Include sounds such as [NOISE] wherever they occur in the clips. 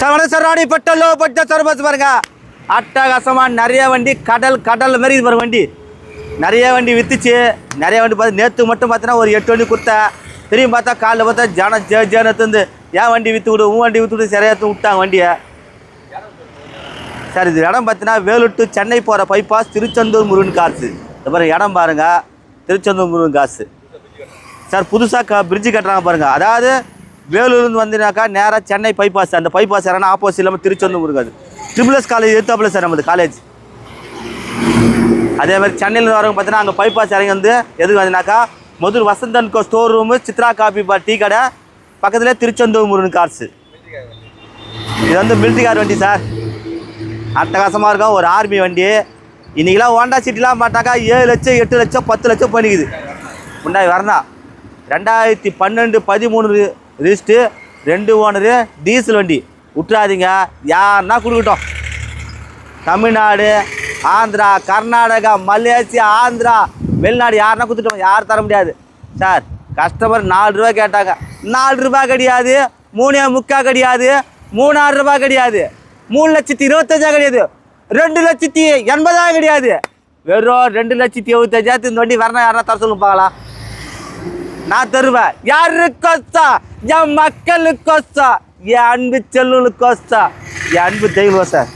சவண சரவாணி பெட்டலோ பட்ட சர்பஸ் பாருங்க. அட்டகாசமாக நிறைய வண்டி கடல் கடல் மாதிரி இது பாருங்க வண்டி. நிறைய வண்டி விற்றுச்சு நிறைய வண்டி பார்த்து நேற்று மட்டும் பார்த்தீங்கன்னா ஒரு எட்டு வண்டி கொடுத்தேன் திரும்பி பார்த்தா காலைல பார்த்தா ஜனம் ஜே ஜேனத்துந்து ஏன் வண்டி விற்று விடு? உன் வண்டி விற்று விடு. சரியாக விட்டாங்க வண்டியை. சார் இது இடம் பார்த்தீங்கன்னா வேலூர் டு சென்னை போகிற பைபாஸ் திருச்செந்தூர் முருகன் காசு. இந்த பாருங்க இடம் பாருங்க. திருச்செந்தூர் முருகன் காசு. சார் புதுசாக க பிரிட்ஜு கட்டுறாங்க பாருங்கள் அதாவது வேலூர்லேருந்து வந்தீங்கனாக்கா நேராக சென்னை பைபாஸ் அந்த பைபாஸ் இறங்கினா ஆப்போசிட் இல்லாமல் திருச்செந்தூர் முருகாது ட்ரிபிள்எஸ் காலேஜ் எதிர்த்தாப்புல சார் நமது காலேஜ் அதே மாதிரி சென்னையில் வரவங்க பார்த்தீங்கன்னா அங்கே பைபாஸ் இறங்கி வந்து எதுக்கு வந்தீங்கன்னாக்கா முதல் Vasanthan co store room Chitra coffee பா டீ கடை பக்கத்துலேயே திருச்செந்தூர் முருகன் கார்ஸு இது வந்து மிலிட்ரி கார் வண்டி சார் அட்டகாசமாக இருக்கும் ஒரு ஆர்மி வண்டி. இன்றைக்கெலாம் ஹோண்டா சிட்டிலாம் பார்த்தாக்கா ஏழு லட்சம் எட்டு லட்சம் பத்து லட்சம் பண்ணிக்குது முன்னாடி வரணும். ரெண்டாயிரத்தி பன்னெண்டு பதிமூணு ரிஸ்ட்டு ரெண்டு ஓனரு டீசல் வண்டி. விட்றாதீங்க யாருன்னா கொடுக்கட்டும். தமிழ்நாடு ஆந்திரா கர்நாடகா மலேசியா ஆந்திரா வெளிநாடு யாருன்னா கொடுத்துட்டோம். யாரும் தர முடியாது. சார் கஸ்டமர் நாலு ரூபா கேட்டாங்க. நாலு ரூபாய் கிடையாது. மூணே முக்கா கிடையாது. மூணாயிரம் ரூபாய் கிடையாது. மூணு லட்சத்தி இருபத்தஞ்சா கிடையாது. ரெண்டு லட்சத்தி எண்பதாயிரம் கிடையாது. வெறும் ரெண்டு லட்சத்தி எழுபத்தஞ்சாயிரத்து இந்த வண்டி வரணும் யாரா தர சொல்லுங்க பார்க்கலாம். நான் தருவேன் யாருக்கோசா? என் மக்களுக்கோசா? என் அன்பு செல்லுகளுக்கோசா என் அன்பு தெய்வம் சார்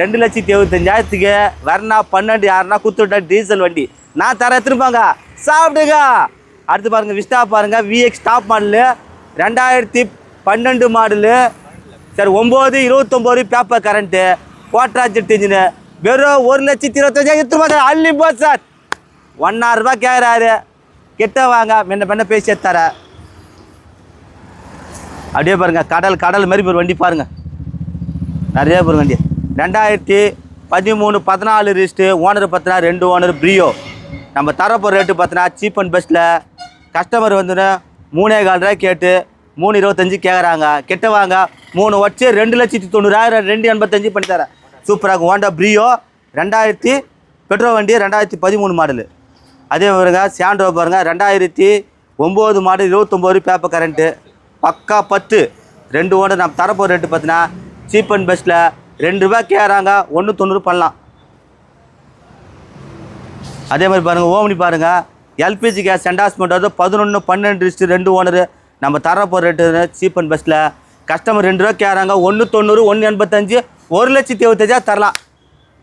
ரெண்டு லட்சத்தி எழுபத்தஞ்சாயிரத்துக்கு வரணா பன்னெண்டு யாருன்னா குத்துவிட்டா டீசல் வண்டி. நான் தர எடுத்துருப்பாங்க சாப்பிடுங்க. அடுத்து பாருங்க விஸ்டா பாருங்க. விஎக்ஸ் டாப் மாடலு ரெண்டாயிரத்தி பன்னெண்டு மாடலு சார் ஒம்பது இருபத்தொம்போது பேப்பர் கரண்ட்டு கோட்ராஜெட் இன்ஜினு வெறும் ஒரு லட்சத்தி இருபத்தஞ்சாயிரம் ரூபாய் சார் அள்ளி போ சார். ஒன்னாயிரம் ரூபாய் கேட்குறாரு கிட்ட வாங்க முன்ன பண்ண பேசி தர அப்படியே பாருங்கள் கடல் கடல் மாதிரி ஒரு வண்டி பாருங்கள் நிறைய பேர் வண்டி. ரெண்டாயிரத்தி பதிமூணு பதினாலு ரிஸ்ட்டு ஓனர் பார்த்தினா ரெண்டு ஓனர் ப்ரியோ நம்ம தரப்போகிற ரேட்டு பார்த்தினா சீப் அண்ட் பெஸ்ட்டில் கஸ்டமர் வந்துன்னு மூணே கால் ரூபாய் கேட்டு மூணு இருபத்தஞ்சி கேட்குறாங்க கிட்ட வாங்க மூணு வச்சு ரெண்டு லட்சத்தி தொண்ணூறாயிரம் ரெண்டு எண்பத்தஞ்சு பண்ணி தரேன் சூப்பராக ஹோண்டா ப்ரியோ ரெண்டாயிரத்தி பெட்ரோல் வண்டி ரெண்டாயிரத்தி பதிமூணு மாடலு அதே பாருங்க சாண்டோ பாருங்க ரெண்டாயிரத்தி ஒம்பது மாடல் இருபத்தொம்போது பேப்பர் கரண்ட்டு பக்கா பத்து. ரெண்டு ஓனர் நம்ம தரப்போ ரேட்டு பார்த்தீங்கன்னா சீப் அண்ட் பெஸ்ட்டில் ரெண்டு ரூபா கேட்குறாங்க ஒன்று தொண்ணூறு பண்ணலாம். அதே மாதிரி பாருங்கள் ஓமனி பாருங்கள் எல்பிஜி கேஸ் சென்டாஸ்மெண்ட் வந்து பதினொன்று பன்னெண்டு ரிஸ்ட்டு ரெண்டு ஓனரு. நம்ம தரப்போகிற ரேட்டு சீப் அண்ட் பெஸ்ட்டில் கஸ்டமர் ரெண்டு ரூபா கேட்குறாங்க ஒன்று தொண்ணூறு ஒன்று எண்பத்தஞ்சு ஒரு லட்சத்தி இருபத்தஞ்சா தரலாம்.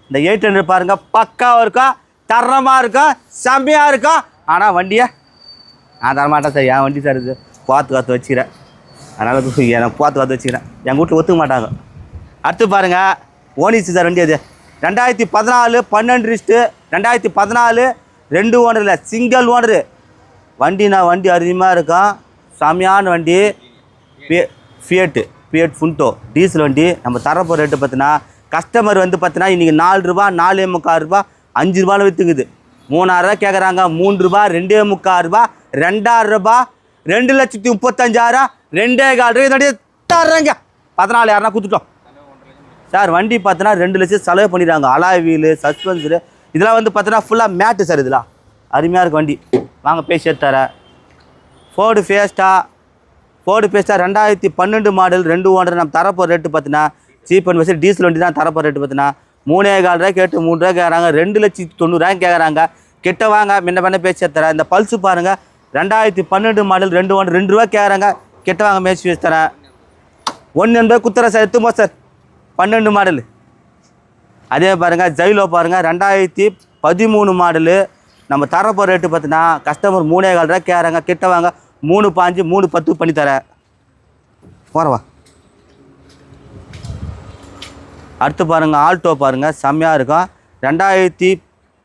இந்த எயிட் ஹண்ட்ரட் பாருங்கள் பக்காவாக இருக்கா? தரமாக இருக்கும் செம்மையாக இருக்கும் ஆனால் வண்டியை நான் தரமாட்டேன் சார். என் வண்டி சார் இது. போத்து காத்து வச்சுக்கிறேன். அதனால் [LAUGHS] எனக்கு போத்து காத்து வச்சுக்கிறேன். எங்கள் வீட்டில் ஒத்துக்க மாட்டாங்க. அடுத்து பாருங்கள் ஓனிச்சு சார் வண்டி அது. ரெண்டாயிரத்தி பதினாலு பன்னெண்டு ரிஸ்ட்டு ரெண்டாயிரத்தி பதினாலு ரெண்டு ஓனரில் இல்லை சிங்கிள் ஓனரு. வண்டினா வண்டி அருமையாக இருக்கும் செம்மையான வண்டி. Fiat Fiat Fiat Punto diesel வண்டி. நம்ம தரப்போகிற ரேட்டு பார்த்தினா கஸ்டமர் வந்து பார்த்தீங்கன்னா இன்றைக்கி நாலு ரூபா நாலே முக்கால் ரூபா அஞ்சு ரூபாயில் விற்றுக்குது மூணாயிரரூபா கேட்குறாங்க மூணு ரூபா ரெண்டே முக்கால் ரூபா ரெண்டாயிரம் ரூபா ரெண்டு லட்சத்தி முப்பத்தஞ்சாயிரம் ரெண்டே கால் ரூபாய். தர்றேங்க. பதினாலு யாருன்னா கொடுத்துட்டோம். சார் வண்டி பார்த்தோன்னா ரெண்டு லட்சம் செலவு பண்ணிடுறாங்க. அலாய் வீலு சஸ்பென்சரு இதெல்லாம் வந்து பார்த்தோன்னா ஃபுல்லாக மேட்டு சார் இதெல்லாம். அருமையாக இருக்கும் வண்டி. வாங்க பேசி தர ஃபோர்டு ஃபேஸ்டா ஃபோர்டு ஃபேஸ்டா ரெண்டாயிரத்தி பன்னெண்டு மாடல் ரெண்டு ஓனர். நம்ம தரப்போகிற ரேட்டு பார்த்தீங்கன்னா சீப் அண்ட் பெஸ்ட் டீசல் வண்டி தான் தரப்போகிற ரேட்டு பார்த்தீங்கன்னா மூணே கால் ரூபாய் கேட்டு மூணு ரூபாய் கேட்குறாங்க ரெண்டு லட்சத்தி தொண்ணூறுரூவாயும் கேட்குறாங்க கிட்ட வாங்க முன்ன பண்ண பேசி தரேன். இந்த பல்ஸு பாருங்கள் ரெண்டாயிரத்தி பன்னெண்டு மாடல் ரெண்டு ஒன்று ரெண்டு ரூபா கேட்குறாங்க கிட்ட வாங்க பேசி வச்சு தரேன். ஒன்று எண்பது குத்துறேன் சார் எத்துமோ சார் பன்னெண்டு மாடலு. அதே பாருங்கள் ஜைலோ பாருங்கள் ரெண்டாயிரத்தி பதிமூணு மாடலு. நம்ம தரப்போ ரேட்டு பார்த்தீங்கன்னா கஸ்டமர் மூணே கால் ரூபா கேட்குறாங்க கிட்ட வாங்க மூணு பாஞ்சு மூணு பத்து பண்ணி தரேன். போகிறவா அடுத்து பாருங்கள் ஆல்டோ பாருங்கள் செம்மையாக இருக்கும். ரெண்டாயிரத்தி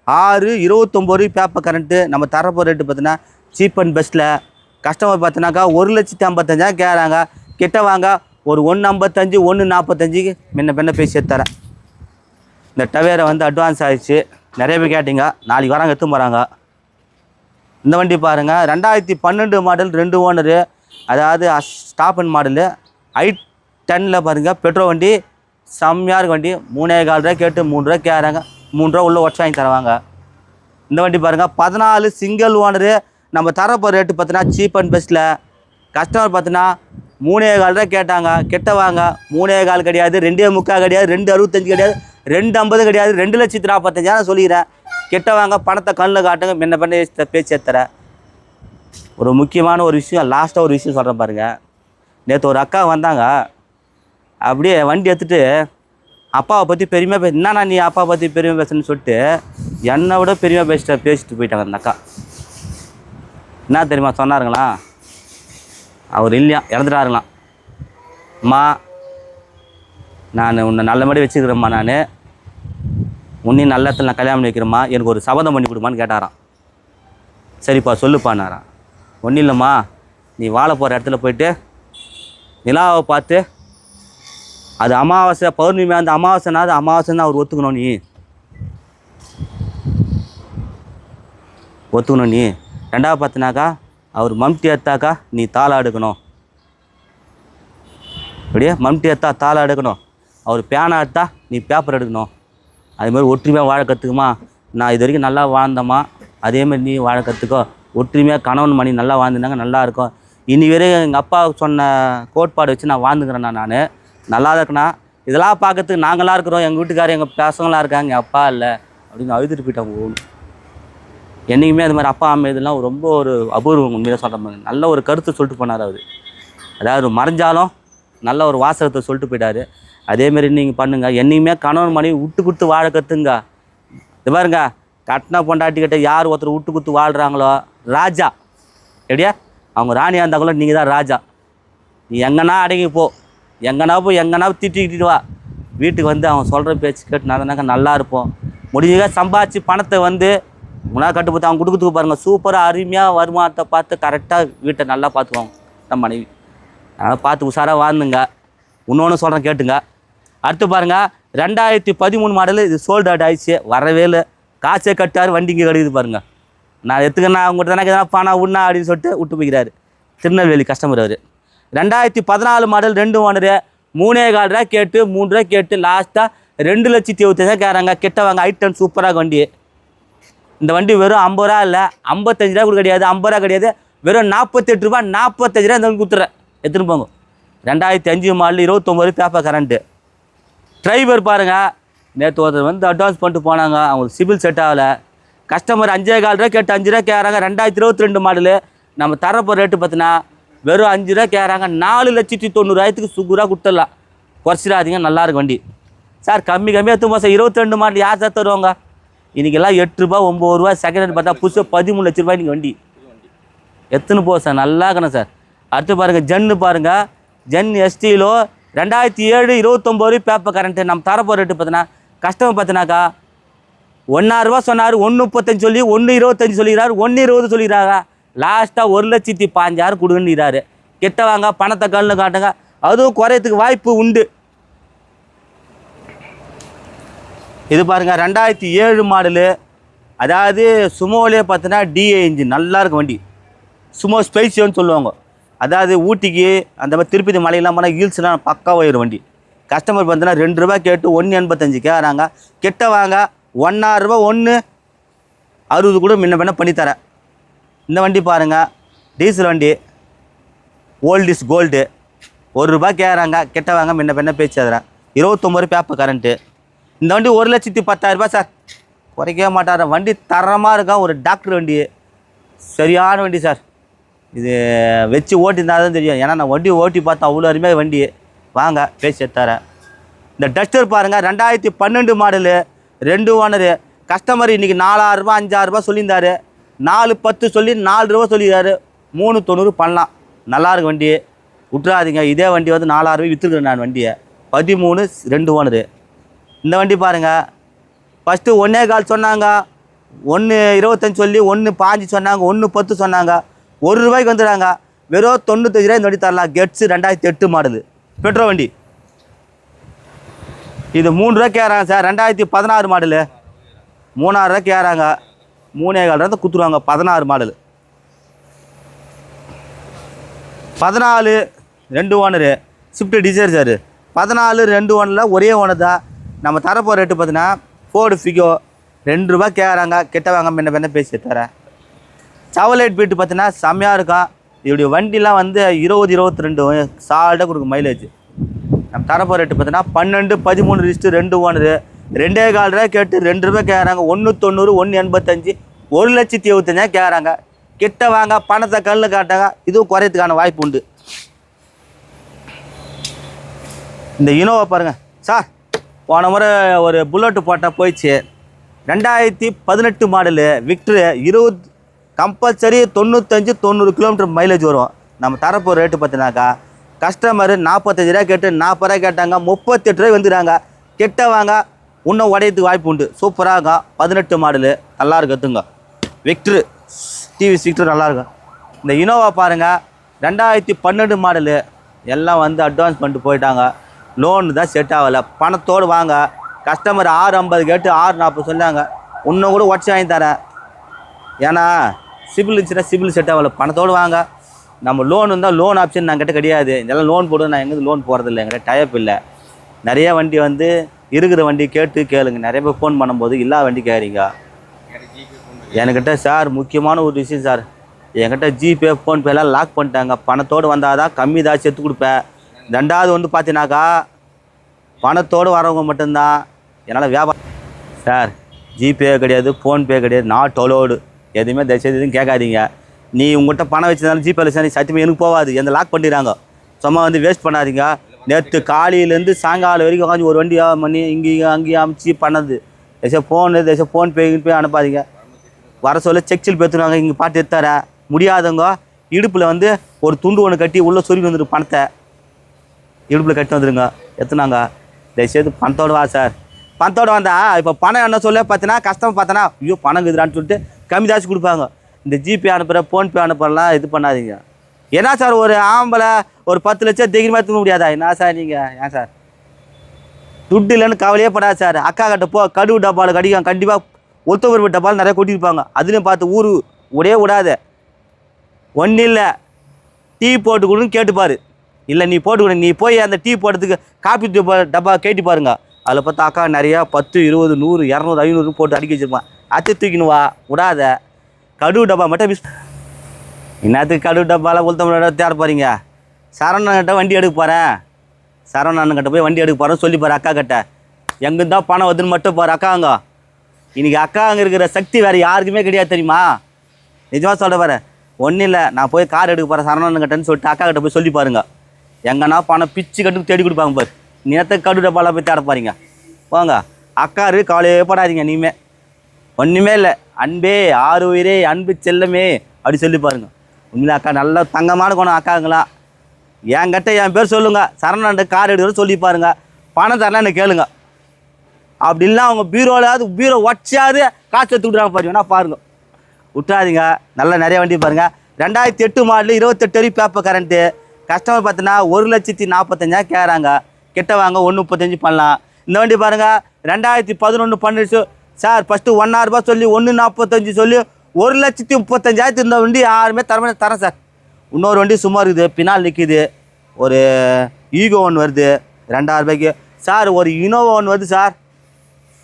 ஆறு இருபத்தொம்போது பேப்பர் கரண்ட்டு நம்ம தரப்போ ரேட்டு பார்த்தீங்கன்னா சீப் அண்ட் பெஸ்ட்டில் கஸ்டமர் பார்த்தினாக்கா ஒரு லட்சத்தி ஐம்பத்தஞ்சாயிரம் கேட்குறாங்க கிட்ட வாங்க ஒரு ஒன்று ஐம்பத்தஞ்சு ஒன்று நாற்பத்தஞ்சுக்கு முன்ன பின்ன பேசி தரேன். இந்த டவேரை வந்து அட்வான்ஸ் ஆகிடுச்சு நிறைய பேர் கேட்டிங்க. நாளைக்கு வராங்க எடுத்து போகிறாங்க இந்த வண்டி பாருங்கள் ரெண்டாயிரத்தி பன்னெண்டு மாடல் ரெண்டு ஓனரு அதாவது ஸ்டாப் அண்ட் மாடலு ஐ டென்னில் பாருங்கள் பெட்ரோல் வண்டி. செம்மையாக இருக்க வண்டி? மூணே கால் ரூபா கேட்டு மூணு ரூபா கேட்குறாங்க. மூணு ரூபா உள்ளே உடச்சு வாங்கி தருவாங்க. இந்த வண்டி பாருங்கள் பதினாலு சிங்கிள் ஓனரு நம்ம தரப்போ ரேட்டு பார்த்தீங்கன்னா சீப் அண்ட் பெஸ்ட்டில் கஸ்டமர் பார்த்தீங்கன்னா மூணே கால் தான் கேட்டாங்க கெட்ட வாங்க மூணே கால் கிடையாது ரெண்டே முக்கால் கிடையாது ரெண்டு அறுபத்தஞ்சு கிடையாது ரெண்டு ஐம்பது கிடையாது ரெண்டு லட்சத்து நாற்பத்தஞ்சாயிரம் சொல்லிக்கிறேன். கெட்ட வாங்க பணத்தை கண்ணில் காட்டுங்க முன்ன பண்ண பேச்சு ஏத்துறேன் ஒரு முக்கியமான ஒரு விஷயம் லாஸ்ட்டாக ஒரு விஷயம் சொல்கிறேன் பாருங்கள் நேற்று ஒரு அக்கா வந்தாங்க. அப்படியே வண்டி எடுத்துட்டு அப்பாவை பற்றி பெருமையாக பேச என்னண்ணா நீ அப்பாவை பற்றி பெருமையாக பேசுன்னு சொல்லிட்டு என்னை விட பெருமையாக பேசிட்ட பேசிட்டு போயிட்டாங்க அந்த அக்கா. என்ன தெரியுமா சொன்னாருங்களா? அவர் இல்லையா? இறந்துட்டாருங்களாம் அம்மா நான் உன்னை நல்லபடி வச்சுக்கிறேம்மா நான். உன்னையும் நல்ல இடத்துல நான் கல்யாணம் பண்ணி வைக்கிறேம்மா. எனக்கு ஒரு சபதம் பண்ணி கொடுமான்னு கேட்டாராம். சரிப்பா சொல்லுப்பான்னாராம் ஒன்றும் இல்லைம்மா. நீ வாழ போகிற இடத்துல போயிட்டு நிலாவை பார்த்து அது அமாவாசை பௌர்ணமி அந்த அமாவாசைனா அது அமாவாசைன்னு அவர் ஒத்துக்கணும் நீ. ஒத்துக்கணும் நீ. ரெண்டாவது பார்த்தினாக்கா அவர் மம்டி எடுத்தாக்கா நீ தாளை எடுக்கணும். அப்படியே மம்டி எடுத்தா தாளை எடுக்கணும். அவர் பேனா எடுத்தா நீ பேப்பர் எடுக்கணும். அது மாதிரி ஒற்றுமையாக வாழ கற்றுக்குமா நான் இது வரைக்கும் நல்லா வாழ்ந்தம்மா. அதே மாதிரி நீ வாழ கற்றுக்கோ ஒற்றுமையாக கணவன் மணி நல்லா வாழ்ந்துருந்தாங்க நல்லா இருக்கும். இனி வரையும் எங்கள் அப்பா சொன்ன கோட்பாடு வச்சு நான் வாழ்ந்துக்கிறேண்ணா நான். நல்லா இருக்குண்ணா. இதெல்லாம் பார்க்கறதுக்கு நாங்களாம் இருக்கிறோம். எங்கள் வீட்டுக்காரர் எங்கள் பசங்களாம் இருக்காங்க. எங்கள் அப்பா இல்லை. அப்படின்னு அழுதுட்டு போயிட்டாங்க ஓணும் என்றைக்குமே அது மாதிரி அப்பா அம்மா இதெல்லாம் ரொம்ப ஒரு அபூர்வம் உண்மையாக சொல்கிற மாதிரி. நல்ல ஒரு கருத்து சொல்லிட்டு போனார் அவர். அதாவது மறைஞ்சாலும் நல்ல ஒரு வாசகத்தை சொல்லிட்டு போயிட்டார். அதேமாரி நீங்கள் பண்ணுங்கள் என்றைக்குமே கணவன் மனைவி விட்டு கொடுத்து வாழ கற்றுங்க இது பாருங்க. கட்டின பொண்டாட்டிக்கிட்ட யார் ஒருத்தர் விட்டு கொடுத்து வாழ்கிறாங்களோ ராஜா. எப்படியா? அவங்க ராணியாக இருந்தாங்களோ நீங்கள் தான் ராஜா. நீ எங்கன்னா அடங்கி போ. எங்கன்னா போய் எங்கன்னா திட்டிக்கிட்டு வா. வீட்டுக்கு வந்து அவன் சொல்கிற பேச்சு கேட்டு நடந்தாக்க நல்லா இருப்போம். முடிஞ்சதாக சம்பாதிச்சு பணத்தை வந்து உணா கட்டுப்பட்டு அவன் கொடுக்குறதுக்கு பாருங்கள் சூப்பராக அருமையாக வருமானத்தை பார்த்து கரெக்டாக வீட்டை நல்லா பார்த்துக்குவாங்க நம்ம மனைவி. அதனால் பார்த்து உஷாராக வாழ்ந்துங்க. இன்னொன்று சொல்கிறேன் கேட்டுங்க. அடுத்து பாருங்கள் ரெண்டாயிரத்தி பதிமூணு மாடலு இது சோல்ட் அவுட் ஆயிடுச்சு வரவே இல்லை. காசே கட்டார் வண்டி இங்கே கிடைக்குது பாருங்கள் நான் எத்துக்கண்ணா அவங்ககிட்ட தானே எதனா பணம் உண்ணா அப்படின்னு சொல்லிட்டு விட்டு போய்க்கிறாரு. திருநெல்வேலி கஸ்டமர் அவர். ரெண்டாயிரத்தி பதினாலு மாடல் ரெண்டு ஓனரு மூணே கால் ரூபா கேட்டு மூணு ரூபா கேட்டு லாஸ்ட்டாக ரெண்டு லட்சத்தி இருபத்தஞ்சா கேட்குறாங்க. கெட்டவங்க ஐட்டன் சூப்பராக வண்டி. இந்த வண்டி வெறும் ஐம்பது ரூபா இல்லை ஐம்பத்தஞ்சு ரூபா கூட கிடையாது. ஐம்பது ரூபா கிடையாது. வெறும் நாற்பத்தெட்டு ரூபா நாற்பத்தஞ்சு ரூபா இந்த வண்டி கொடுத்துட்றேன். எடுத்துன்னு போங்க. ரெண்டாயிரத்தி அஞ்சு மாடல் இருபத்தொம்பது பேப்பர் கரண்ட்டு டிரைவர் பாருங்கள் நேற்று ஒருத்தர் வந்து அட்வான்ஸ் பண்ணிட்டு போனாங்க. அவங்களுக்கு சிபில் செட் ஆகலை. கஸ்டமர் அஞ்சே கால் ரூபா கேட்டு அஞ்சு ரூபா கேட்குறாங்க. ரெண்டாயிரத்தி இருபத்தி ரெண்டு மாடலு நம்ம தரப்போ ரேட்டு பார்த்தினா வெறும் அஞ்சு ரூபா கேட்குறாங்க. நாலு லட்சத்தி தொண்ணூறாயிரத்துக்கு சுகுராக கொடுத்துடலாம். குறைச்சிடாதீங்க நல்லாயிருக்கும் வண்டி. சார் கம்மி கம்மியாக எடுத்து சார். இருபத்தி ரெண்டு மாடல் யார் சார் தருவாங்க? இன்றைக்கெல்லாம் எட்டு ரூபா ஒம்பது ரூபா செகண்ட் ஹேண்ட் பார்த்தா புதுசாக பதிமூணு லட்ச ரூபாய் நீங்கள் வண்டி. எத்தனை போ சார்? நல்லா இருக்கணும் சார். அடுத்து பாருங்கள் ஜன்னு பாருங்கள் ஜென் எஸ்டியிலோ ரெண்டாயிரத்தி ஏழு இருபத்தொம்போது ரூபாய் பேப்பர் கரண்ட்டு நம்ம தரப்போ ரேட்டு பார்த்தினா கஸ்டமர் பார்த்தினாக்கா ஒன்றாயிரரூபா சொன்னார் ஒன்று முப்பத்தஞ்சு சொல்லி ஒன்று இருபத்தஞ்சு சொல்லிக்கிறார் ஒன்று இருபது சொல்லிக்கிறாங்க லாஸ்ட்டாக ஒரு லட்சத்தி பாஞ்சாயிரம் கொடுங்கன்றாரு கெட்ட வாங்க பணத்தை கல்னு காட்டுங்க. அதுவும் குறையத்துக்கு வாய்ப்பு உண்டு. இது பாருங்கள் ரெண்டாயிரத்தி ஏழு மாடலு. அதாவது சுமோலே பார்த்தீங்கன்னா டிஏ இன்ஜின் நல்லா இருக்கும் வண்டி. சுமோ ஸ்பைசியோன்னு சொல்லுவாங்க. அதாவது ஊட்டிக்கு அந்த மாதிரி திருப்பதி மலையெல்லாம் போனால் ஹீல்ஸ்லாம் பக்கா போயிடும் வண்டி. கஸ்டமர் பார்த்தீங்கன்னா ரெண்டு ரூபா கேட்டு ஒன்று எண்பத்தஞ்சு கேட்குறாங்க கெட்ட வாங்க ஒன்றாயிரரூபா ஒன்று அறுபது கூட முன்ன பின்ன பண்ணித்தரேன். இந்த வண்டி பாருங்கள் டீசல் வண்டி. ஓல்ட் இஸ் கோல்டு ஒரு ரூபா கேட்குறாங்க கெட்ட வாங்க முன்ன பின்ன பேச்சு அதுறேன் இருபத்தொம்பது பேப்பர் கரண்ட்டு இந்த வண்டி ஒரு லட்சத்தி பத்தாயிரரூபா சார். குறைக்கவே மாட்டார். வண்டி தரமாக இருக்கும் ஒரு டாக்டர் வண்டி. சரியான வண்டி சார். இது வச்சு ஓட்டியிருந்தா தான் தெரியும். ஏன்னா நான் வண்டி ஓட்டி பார்த்தேன் அவ்வளோ அருமையாக வண்டி. வாங்க பேசி எடுத்தாரேன் இந்த டஸ்டர் பாருங்கள் ரெண்டாயிரத்தி பன்னெண்டு மாடலு ரெண்டு ஓனரு கஸ்டமர் இன்றைக்கி நாலாயிரரூபா அஞ்சாயிரரூபா சொல்லியிருந்தாரு. நாலு பத்து சொல்லி நாலு ரூபா சொல்லிடுறாரு மூணு தொண்ணூறு பண்ணலாம். நல்லா இருக்கு வண்டி விட்றாதீங்க இதே வண்டி வந்து நாலாயிரரூபா விற்றுருக்கேன் நான் வண்டியை. பதிமூணு ரெண்டு ஓனரு. இந்த வண்டி பாருங்கள் ஃபஸ்ட்டு ஒன்றே கால் சொன்னாங்க. ஒன்று இருபத்தஞ்சு சொல்லி ஒன்று பாஞ்சு சொன்னாங்க ஒன்று பத்து சொன்னாங்க. ஒரு ரூபாய்க்கு வந்துடுறாங்க. வெறும் தொண்ணூத்தஞ்சு ரூபாய் இந்த வண்டி தரலாம். கெட்ஸு ரெண்டாயிரத்தி எட்டு மாடலு. பெட்ரோல் வண்டி. இது மூணு ரூபா கேட்குறாங்க சார். ரெண்டாயிரத்தி பதினாறு மாடலு. மூணாயிரம் கேட்குறாங்க மூணே கால் ரூபா குத்துருவாங்க. பதினாறு மாடல் பதினாலு ரெண்டு ஓனரு. ஸ்விஃப்ட் டிசைர் சார் பதினாலு ரெண்டு ஓனரில் ஒரே ஓனர் தான். நம்ம தரப்போ ரேட்டு பார்த்தீங்கன்னா ஃபோர்டு ஃபிகோ ரெண்டு ரூபா கேட்குறாங்க கெட்ட வாங்க முன்ன பின்ன பேசி தரேன். சவலைட் பீட்டு பார்த்தீங்கன்னா செம்மையாக இருக்கும். இப்படி வண்டிலாம் வந்து இருபது இருபத்தி ரெண்டு சால்டாக கொடுக்கும் மைலேஜ் நம்ம தரப்போ ரேட்டு பார்த்தீங்கன்னா பன்னெண்டு பதிமூணு லிஸ்ட்டு ரெண்டு ஓனரு. ரெண்டே கால் ரூபா கேட்டு ரெண்டு ரூபாய் கேட்குறாங்க. ஒன்று தொண்ணூறு ஒன்று எண்பத்தஞ்சு. ஒரு லட்சத்தி எழுபத்தஞ்சா கேட்குறாங்க. கிட்ட வாங்க பணத்தை கல்லு காட்டாங்க இதுவும் குறையத்துக்கான வாய்ப்பு உண்டு. இந்த இனோவை பாருங்கள் சார் போன முறை ஒரு புல்லட்டு போட்டால் போயிடுச்சு. ரெண்டாயிரத்தி பதினெட்டு மாடலு விக்ட்ரு இருபது கம்பல்சரி தொண்ணூத்தஞ்சு தொண்ணூறு கிலோமீட்டர் மைலேஜ் வரும். நம்ம தரப்போ ரேட்டு பார்த்தினாக்கா கஸ்டமர் நாற்பத்தஞ்சு ரூபா கேட்டு நாற்பது ரூபா கேட்டாங்க முப்பத்தெட்டு ரூபாய் வந்துடுறாங்க. கிட்ட வாங்க இன்னும் உடையத்துக்கு வாய்ப்பு உண்டு. சூப்பராக இருக்கும் பதினெட்டு மாடலு. நல்லா இருக்கிறதுங்க விக்ட்ரு டிவிஎஸ் விக்ட்ரு நல்லா இருக்கும் இந்த இனோவா பாருங்கள் ரெண்டாயிரத்தி பன்னெண்டு மாடலு. எல்லாம் வந்து அட்வான்ஸ் பண்ணிட்டு போயிட்டாங்க. லோன் தான் செட் ஆகலை. பணத்தோடு வாங்க. கஸ்டமர் ஆறு ஐம்பது கேட்டு ஆறு நாற்பது சொன்னாங்க. இன்னும் கூட உடச்சி வாங்கி தரேன். ஏன்னா சிபில் இருந்துச்சுன்னா சிபில் செட் ஆகலை. பணத்தோடு வாங்க. நம்ம லோன் இருந்தால் லோன் ஆப்ஷன் நான் கிட்ட கிடையாது. இதெல்லாம் லோன் போடுறது நான் எங்கேருந்து லோன் போகிறதில்ல எங்கிட்ட டயப் இல்லை. நிறைய வண்டி வந்து இருக்கிற வண்டி கேட்டு கேளுங்க. நிறைய பேர் ஃபோன் பண்ணும்போது இல்லா வண்டி கேட்குறீங்க என்கிட்ட சார் முக்கியமான ஒரு விஷயம் சார். என்கிட்ட ஜிபே ஃபோன்பேலாம் லாக் பண்ணிட்டாங்க. பணத்தோடு வந்தால் தான் கம்மி தான் செத்து கொடுப்பேன். ரெண்டாவது வந்து பார்த்தீங்கன்னாக்கா பணத்தோடு வரவங்க மட்டும்தான். என்னால் வியாபாரம் சார் ஜிபே கிடையாது ஃபோன்பே கிடையாது. நான் டொலோடு எதுவுமே தயவுசெய்து எதுவும் கேட்காதீங்க. நீ உங்கள்கிட்ட பணம் வச்சிருந்தாலும் ஜிபேல சார் சத்தியமாக எனக்கு போகாது. எந்த லாக் பண்ணிடுறாங்க. சும்மா வந்து வேஸ்ட் பண்ணாதீங்க. நேற்று காலையிலேருந்து சாயங்காலம் வரைக்கும் உட்காந்து ஒரு வண்டி பண்ணி இங்கேயும் அங்கேயும் அமைச்சு பண்ணது. தயவுசெய்து ஃபோனு தயவுசெய்து ஃபோன்பே போய் அனுப்பாதீங்க. வர சொல்ல செக்ஸில் பேத்துனாங்க இங்கே பாட்டு எடுத்தார? முடியாதவங்க இடுப்பில் வந்து ஒரு துண்டு ஒன்று கட்டி உள்ளே சொருகி வந்துடும் பணத்தை. இடுப்பில் கட்டி வந்துடுங்க எத்துனாங்க. தயவுசெய்து பணத்தோடு வா சார் பணத்தோடு வந்தா இப்போ பணம் என்ன சொல்ல பார்த்தீங்கன்னா கஷ்டம் பார்த்தனா ஐயோ பணம் இருக்குதுடான்னு சொல்லிட்டு கம்மி தாச்சு கொடுப்பாங்க. இந்த ஜிபே அனுப்புகிற ஃபோன்பே அனுப்புறலாம் இது பண்ணாதீங்க. என்ன சார் ஒரு ஆம்பளை ஒரு பத்து லட்சம் தைரியமாக தூங்க முடியாதா? என்ன சார் நீங்கள் ஏன் சார்? துட்டு இல்லைன்னு கவலையே படாது சார். அக்கா கிட்ட போ கடுவு டப்பாவில் கடிக்கும். கண்டிப்பாக ஒத்த ஒரு டப்பாவில் நிறைய கொட்டியிருப்பாங்க. அதுலேயும் பார்த்து ஊர் விடவே விடாத. ஒன்றும் இல்லை. டீ போட்டு கொடுன்னு கேட்டுப்பார் இல்லை நீ போட்டு கொடு. நீ போய் அந்த டீ போடுறதுக்கு காப்பி டப்பா டப்பா கேட்டு பாருங்க. அதில் பார்த்தா அக்கா நிறையா பத்து இருபது நூறு இரநூறு ஐநூறு போட்டு அடிக்க வச்சிருப்பான். அத்தை தூக்கினுவா விடாத. கடுவு டப்பா மட்டும் மிஸ் என்னத்துக்கு கடுவு டப்பாவில் உளுத்தம் தேட போகிறீங்க சரவணன்கிட்ட வண்டி எடுக்க போகிறேன் சரவணன்கிட்ட போய் வண்டி எடுக்க போகிறேன் சொல்லி பாரு அக்கா கிட்ட எங்கேருந்தா பணம் வருதுன்னு மட்டும் போகிற அக்காங்க. அக்கா அங்கே இருக்கிற சக்தி வேறு யாருக்குமே கிடையாது தெரியுமா? நிஜமாக சொல்ல பாரு. ஒன்றும் இல்லை நான் போய் கார் எடுக்க போகிறேன் சரவணன்கிட்டன்னு சொல்லிட்டு அக்கா கிட்ட போய் சொல்லி பாருங்க. எங்கன்னா பணம் பிச்சு கட்டுக்கு தேடி கொடுப்பாங்க பாரு. நேற்று கடு டப்பாலாம் போய் தேட பாருங்க போங்க. அக்கா இருக்கு கவலையே படாதீங்க நீமே ஒன்றுமே இல்லை. அன்பே ஆறு உயிரே அன்பு செல்லமே அப்படி சொல்லி பாருங்க. உண்மையிலே அக்கா நல்ல தங்கமான குணம் அக்காங்களா என்கிட்ட என் பேர் சொல்லுங்கள் சரணாண்ட கார் எடுக்கிற சொல்லி பாருங்க. பணம் தரலாம் என்ன கேளுங்க. அப்படி இல்லை அவங்க பீரோலாவது பீரோ ஒச்சாது காசு எடுத்து விட்றாங்க பாருங்க வேணா பாருங்க. விட்டுறாதீங்க. நல்லா நிறைய வண்டி பாருங்க. ரெண்டாயிரத்தி எட்டு மாடலில் இருபத்தெட்டு வரைக்கும் பேப்பர் கரண்ட்டு கஸ்டமர் பார்த்தீங்கன்னா ஒரு லட்சத்தி நாற்பத்தஞ்சா கேட்குறாங்க. கிட்ட வாங்க ஒன்று முப்பத்தஞ்சு பண்ணலாம். இந்த வண்டி பாருங்க. ரெண்டாயிரத்தி பதினொன்று பன்னெண்டு சார் ஃபஸ்ட்டு ஒன் ஒன்னாயிரரூபா சொல்லி ஒன்று நாற்பத்தஞ்சு சொல்லி ஒரு லட்சத்தி முப்பத்தஞ்சாயிரத்து இந்த வண்டி யாருமே தரமே தரேன் சார். இன்னொரு வண்டி சும்மா இருக்குது பின்னால் நிற்கிது ஒரு ஈகோ ஒன்று வருது ரெண்டாயிரம் ரூபாய்க்கு. சார் ஒரு இனோவா ஒன்று வருது சார்.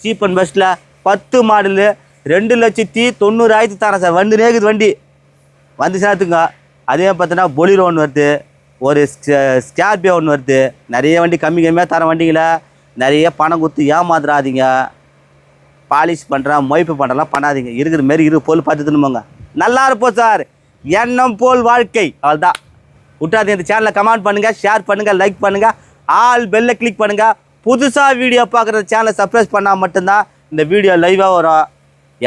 சீப் அண்ட் பெஸ்ட்டில் பத்து மாடலு ரெண்டு லட்சத்தி தொண்ணூறாயிரத்து தரேன் சார். வந்து நேக்குது வண்டி. வந்து சேர்த்துங்க. அதே பார்த்தீங்கன்னா பொலிரோ ஒன்று வருது. ஒரு ஸ்கார்பியோ ஒன்று வருது. நிறைய வண்டி கம்மி கம்மியாக தர வண்டிகளை. நிறைய பணம் கொடுத்து ஏமாத்துறாதீங்க. பாலிஷ் பண்ணுறான் மொய்ப்பு பண்ணுறலாம் பண்ணாதீங்க. இருக்கிற மாரி இரு போல் பார்த்து தின்னுமாங்க. நல்லா இருப்போம் சார். எண்ணம் போல் வாழ்க்கை. அவ்வளோதான் விட்டாதீங்க இந்த சேனலை கமெண்ட் பண்ணுங்கள் ஷேர் பண்ணுங்கள் லைக் பண்ணுங்கள் ஆல் பெல்லை கிளிக் பண்ணுங்கள் புதுசாக வீடியோ பார்க்குற சேனலை சப்ஸ்கிரைப் பண்ணால் மட்டும்தான் இந்த வீடியோ லைவாக வரும்.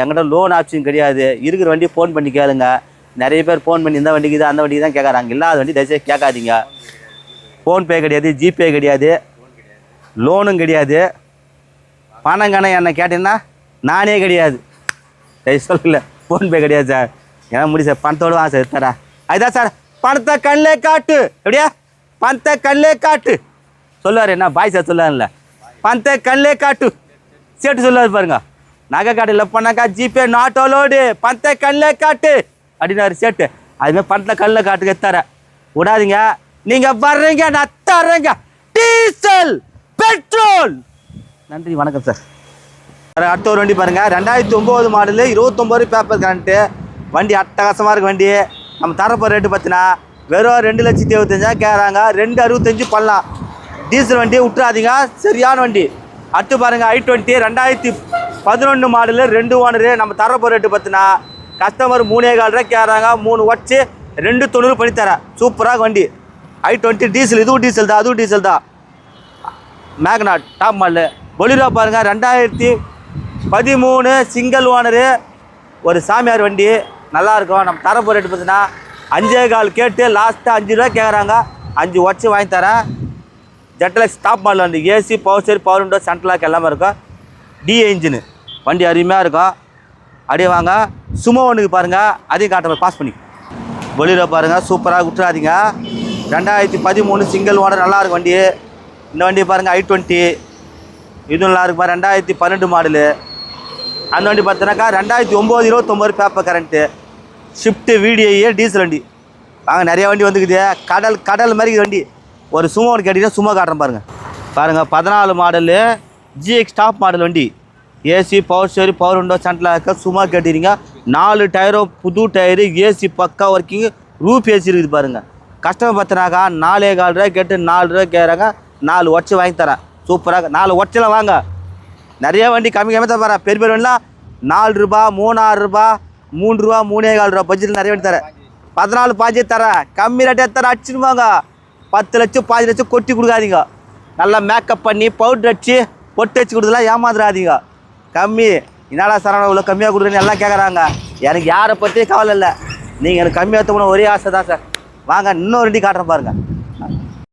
எங்கிட்ட லோன் ஆப்ஷன் கிடையாது. இருக்கிற வண்டி ஃபோன் பண்ணி கேளுங்க. நிறைய பேர் ஃபோன் பண்ணி இந்த வண்டிக்கு இது அந்த வண்டிக்கு தான் கேட்குறாங்க. இல்லாத வண்டி தயவுசெய்து கேட்காதீங்க. ஃபோன்பே கிடையாது ஜிபே கிடையாது. லோனும் கிடையாது. பணம் கணம் என்ன கேட்டீங்கன்னா நானே கிடையாது. சரி சொல்லல. ஃபோன்பே கிடையாது சார் ஏன்னா முடி சார் பணத்தோடு வா சார் தரா அதுதான் சார் பணத்தை கண்ணிலே காட்டு. எப்படியா? பணத்தை கண்ணிலே காட்டு. சொல்லுவார் என்ன? பாய் சார் சொல்லுவார்ல பணத்தை கண்ணிலே காட்டு. சேட்டு சொல்லுவார் பாருங்க. நகை கடையில் பண்ணாக்கா ஜிபே நாட்டோ லோடு பணத்தை கண்ணிலே காட்டு. அப்படின்னாரு சேட்டு. அதுமாதிரி பணத்தை கண்ணில் காட்டுக்க தர விடாதீங்க. நீங்கள் வர்றீங்க நான் தர்றேங்க. Diesel petrol. நன்றி வணக்கம் சார் அடுத்த ஒரு வண்டி பாருங்கள் ரெண்டாயிரத்தி ஒம்பது மாடலு இருபத்தொம்போது பேப்பர் கரண்ட்டு வண்டி அட்டகாசமாக இருக்க வண்டி. நம்ம தரப்போ ரேட்டு பார்த்தீங்கன்னா வெறும் ரெண்டு லட்சத்தி இருபத்தஞ்சா கேட்குறாங்க ரெண்டு அறுபத்தஞ்சு பண்ணலாம். டீசல் வண்டி விட்டுறாதீங்க சரியான வண்டி. அடுத்து பாருங்கள் ஐ டுவெண்ட்டி ரெண்டாயிரத்தி பதினொன்று மாடலு ரெண்டு ஓனரு நம்ம தரப்போ ரேட்டு பார்த்தீங்கன்னா கஸ்டமர் மூணே கால் ரூபா கேட்குறாங்க மூணு உடச்சி ரெண்டு தொண்ணூறு பண்ணி தரேன். சூப்பராக வண்டி. ஐ டுவெண்ட்டி டீசல் இதுவும் டீசல் தான் அதுவும் டீசல் தான். மேக்னாட் டாப் மாடலு பொலிரோ பாருங்கள் ரெண்டாயிரத்தி பதிமூணு சிங்கிள் ஓனரு ஒரு சாமியார் வண்டி நல்லாயிருக்கும். நம்ம தரப்போ ரேட்டு பார்த்தீங்கன்னா அஞ்சே கால் கேட்டு லாஸ்ட்டாக அஞ்சு ரூபா கேட்குறாங்க அஞ்சு உடச்சி வாங்கி தரேன். ஜெட்லக்ஸ் டாப் மாடல் வண்டி ஏசி பவர் சரி பவர் விண்டோ சென்ட்ரல் லாக் எல்லாமே இருக்கும். டி இன்ஜினு வண்டி அருமையாக இருக்கும். அப்படியே வாங்க. சுமோ ஒன்றுக்கு பாருங்கள் அதையும் காட்டுற பாஸ் பண்ணி. வெளியில் பாருங்கள் சூப்பராக விட்டுறாதீங்க ரெண்டாயிரத்தி பதிமூணு சிங்கிள் ஓனர் நல்லா இருக்கும் வண்டி. இந்த வண்டி பாருங்கள் ஐ டுவெண்ட்டி இதுவும் நல்லா ரெண்டாயிரத்தி பன்னெண்டு மாடலு அந்த வண்டி பார்த்தோன்னாக்கா ரெண்டாயிரத்தி ஒம்பது இருபத்தொம்போது பேப்பர் கரண்ட்டு. ஷிஃப்ட்டு விடிஐஏ டீசல் வண்டி. வாங்க நிறையா வண்டி வந்துக்குது. கடல் கடல் மாதிரி வண்டி. ஒரு சும்மா ஒன்று கேட்டிங்கன்னா சும்மா காட்டுறேன் பாருங்கள் பாருங்கள் பதினாலு மாடலு ஜிஎக்ஸ் டாப் மாடல் வண்டி. AC power steering power window சென்டரில் இருக்க. சும்மா கேட்டுறீங்க நாலு டயரும் புது டயரு ஏசி பக்கா ஒர்க்கிங் ரூப் ஏசி இருக்குது பாருங்கள் கஸ்டமர் பார்த்தினாக்கா நாலே கால் ரூபா கேட்டு நாலு ரூபா கேட்குறாங்க. நாலு உடச்சி வாங்கி தரேன். சூப்பராக நாலு உடச்செல்லாம் வாங்க. நிறைய வண்டி கம்மி கம்மி தான் தரேன். பெரிய பெரிய வண்டிலாம் நாலு ரூபா மூணாறு ரூபா மூணு ரூபா மூணே கால் ரூபா பட்ஜெட்டில் நிறைய வண்டி தரேன். பதினாலு பாஞ்சு தரேன். கம்மி ரேட்டே தரேன். அடிச்சுடுவாங்க. பத்து லட்சம் பாஞ்சு லட்சம் கொட்டி கொடுக்காதீங்க. நல்லா மேக்கப் பண்ணி பவுடர் அடிச்சு பொட்டு வச்சு கொடுத்துலாம் ஏமாந்துடாதீங்க கம்மி. என்னடா சரவணா இவ்வளோ கம்மியாக கொடுக்குறேன்னு எல்லாம் கேட்குறாங்க எனக்கு யாரை பற்றியும் கவலை இல்லை. நீங்கள் எனக்கு கம்மியாக தோணும் ஒரே ஆசை தான் சார். வாங்க இன்னொரு வண்டி காட்டுறேன் பாருங்கள்